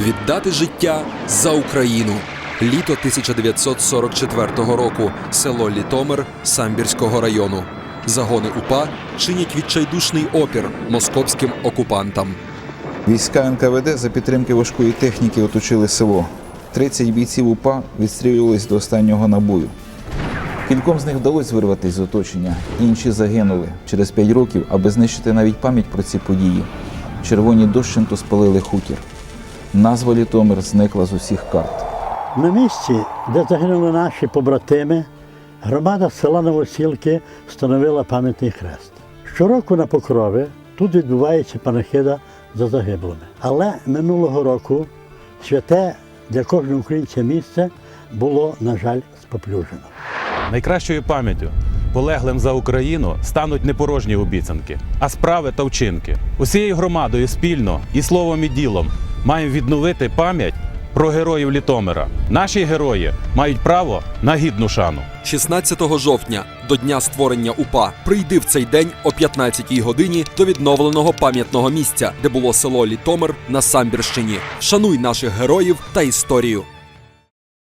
Віддати життя за Україну. Літо 1944 року. Село Літомир Самбірського району. Загони УПА чинять відчайдушний опір московським окупантам. Війська НКВД за підтримки важкої техніки оточили село. 30 бійців УПА відстрілювались до останнього набою. Кільком з них вдалося вирватися з оточення, інші загинули через 5 років, аби знищити навіть пам'ять про ці події. Червоні дощенту спалили хутір. Назва Літомир зникла з усіх карт. На місці, де загинули наші побратими, громада села Новосілки встановила пам'ятний хрест. Щороку на покрови тут відбувається панахида за загиблими. Але минулого року святе для кожного українця місце було, на жаль, споплюжено. Найкращою пам'яттю полеглим за Україну стануть не порожні обіцянки, а справи та вчинки. Усією громадою спільно і словом і ділом маємо відновити пам'ять про героїв Літомира. Наші герої мають право на гідну шану. 16 жовтня, до дня створення УПА, прийди в цей день о 15-й годині до відновленого пам'ятного місця, де було село Літомир на Самбірщині. Шануй наших героїв та історію.